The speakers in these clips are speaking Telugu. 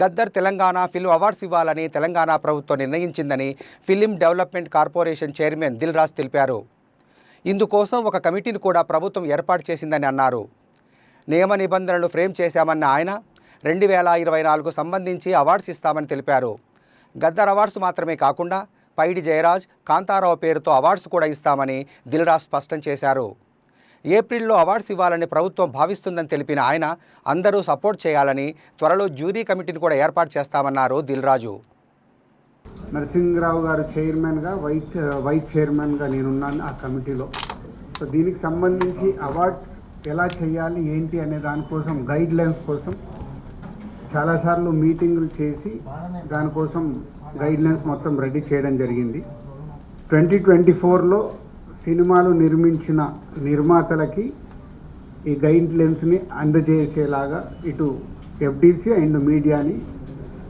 గద్దర్ తెలంగాణ ఫిల్మ్ అవార్డ్స్ ఇవ్వాలని తెలంగాణ ప్రభుత్వం నిర్ణయించిందని film development corporation chairman Dil Raj తెలిపారు. ఇందుకోసం ఒక కమిటీని కూడా ప్రభుత్వం ఏర్పాటు చేసిందని అన్నారు. నియమ నిబంధనలు ఫ్రేమ్ చేశామన్న ఆయన రెండు వేల ఇరవై నాలుగు సంబంధించి అవార్డ్స్ ఇస్తామని తెలిపారు. గద్దర్ అవార్డ్స్ మాత్రమే కాకుండా పైడి జయరాజ్ కాంతారావు పేరుతో అవార్డ్స్ కూడా ఇస్తామని దిల్రాజ్ స్పష్టం చేశారు. ఏప్రిల్లో అవార్డ్స్ ఇవ్వాలని ప్రభుత్వం భావిస్తుందని తెలిపిన ఆయన అందరూ సపోర్ట్ చేయాలని త్వరలో జ్యూరీ కమిటీని కూడా ఏర్పాటు చేస్తామన్నారు దిల్రాజు. నరసింహరావు గారు చైర్మన్గా వైస్ వైస్ చైర్మన్గా నేనున్నాను ఆ కమిటీలో. సో దీనికి సంబంధించి అవార్డ్ ఎలా చేయాలి ఏంటి అనే దానికోసం గైడ్ లైన్స్ కోసం చాలాసార్లు మీటింగులు చేసి దానికోసం గైడ్ లైన్స్ మొత్తం రెడీ చేయడం జరిగింది. ట్వంటీ ట్వంటీ ఫోర్లో సినిమాలు నిర్మించిన నిర్మాతలకి ఈ గైడ్ లెన్స్ని అందజేసేలాగా ఇటు ఎఫ్డీసీ అండ్ మీడియాని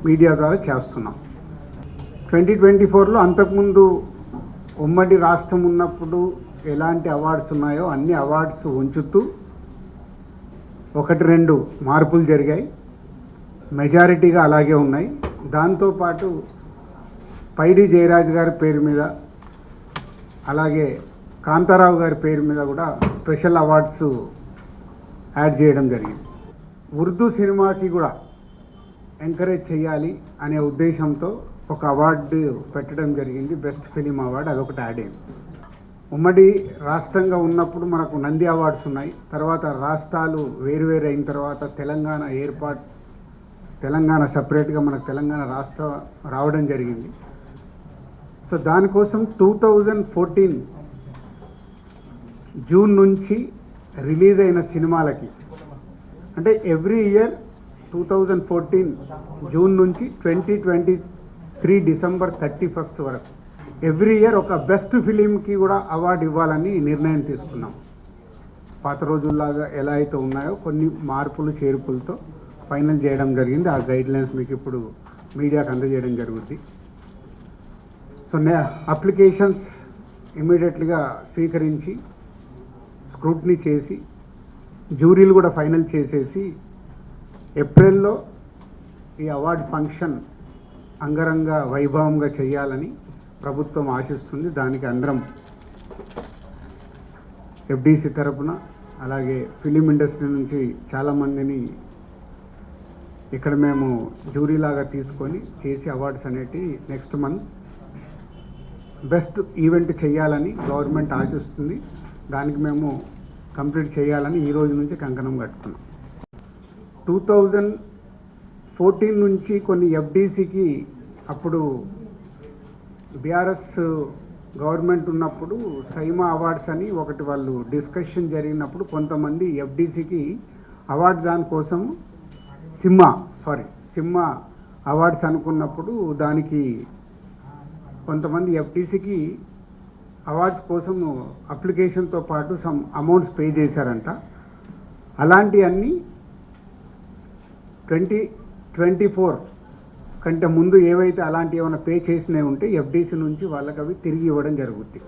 మీడియా ద్వారా చేస్తున్నాం. ట్వంటీ ట్వంటీ ఫోర్లో అంతకుముందు ఉమ్మడి రాష్ట్రం ఉన్నప్పుడు ఎలాంటి అవార్డ్స్ ఉన్నాయో అన్ని అవార్డ్స్ ఉంచుతూ ఒకటి రెండు మార్పులు జరిగాయి. మెజారిటీగా అలాగే ఉన్నాయి. దాంతోపాటు పైడి జయరాజ్ గారి పేరు మీద అలాగే కాంతారావు గారి పేరు మీద కూడా స్పెషల్ అవార్డ్స్ యాడ్ చేయడం జరిగింది. ఉర్దూ సినిమాకి కూడా ఎంకరేజ్ చేయాలి అనే ఉద్దేశంతో ఒక అవార్డు పెట్టడం జరిగింది. బెస్ట్ ఫిలిం అవార్డు అదొకటి యాడ్ అయింది. ఉమ్మడి రాష్ట్రంగా ఉన్నప్పుడు మనకు నంది అవార్డ్స్ ఉన్నాయి. తర్వాత రాష్ట్రాలు వేరువేరు అయిన తర్వాత తెలంగాణ ఏర్పాటు తెలంగాణ సపరేట్గా మనకు తెలంగాణ రాష్ట్ర రావడం జరిగింది. సో దానికోసం టూ థౌజండ్ ఫోర్టీన్ జూన్ నుంచి రిలీజ్ అయిన సినిమాలకి. అంటే every year two thousand fourteen June నుంచి twenty twenty three December thirty first వరకు. ఎవ్రీ ఇయర్ ఒక బెస్ట్ ఫిలింకి కూడా అవార్డు ఇవ్వాలని నిర్ణయం తీసుకున్నాం. పాత రోజుల్లాగా ఎలా అయితే ఉన్నాయో కొన్ని మార్పులు చేర్పులతో ఫైనల్ చేయడం జరిగింది. ఆ గైడ్ లైన్స్ మీకు ఇప్పుడు మీడియాకు అందజేయడం జరుగుద్ది. సో అప్లికేషన్స్ ఇమీడియట్లీగా స్వీకరించి స్క్రూట్నీ చేసి జ్యూరీలు కూడా ఫైనల్ చేసేసి ఏప్రిల్లో ఈ అవార్డ్ ఫంక్షన్ అంగరంగ వైభవంగా చేయాలని ప్రభుత్వం ఆశిస్తుంది. దానికి అందరం ఎఫ్డీసీ తరపున అలాగే ఫిలిం ఇండస్ట్రీ నుంచి చాలామందిని ఇక్కడ మేము జ్యూరీలాగా తీసుకొని చేసి అవార్డ్స్ అనేటివి నెక్స్ట్ మంత్ బెస్ట్ ఈవెంట్ చేయాలని గవర్నమెంట్ ఆశిస్తుంది. దానికి మేము కంప్లీట్ చేయాలని ఈ రోజు నుంచి కంకణం కట్టుకున్నాం. టూ థౌజండ్ ఫోర్టీన్ నుంచి కొన్ని ఎఫ్డీసీకి అప్పుడు బీఆర్ఎస్ గవర్నమెంట్ ఉన్నప్పుడు సైమా అవార్డ్స్ అని ఒకటి వాళ్ళు డిస్కషన్ జరిగినప్పుడు కొంతమంది ఎఫ్డీసీకి అవార్డు దానికోసం సిమ్మా సారీ సిమ్మ అవార్డ్స్ అనుకున్నప్పుడు దానికి కొంతమంది ఎఫ్టీసీకి అవార్డ్స్ కోసం అప్లికేషన్తో పాటు సమ్ అమౌంట్స్ పే చేశారంట. అలాంటివన్నీ ట్వంటీ ట్వంటీ ఫోర్ కంటే ముందు ఏవైతే అలాంటి ఏమైనా పే చేసినవి ఉంటే ఎఫ్డీసీ నుంచి వాళ్ళకి అవి తిరిగి ఇవ్వడం జరుగుద్ది.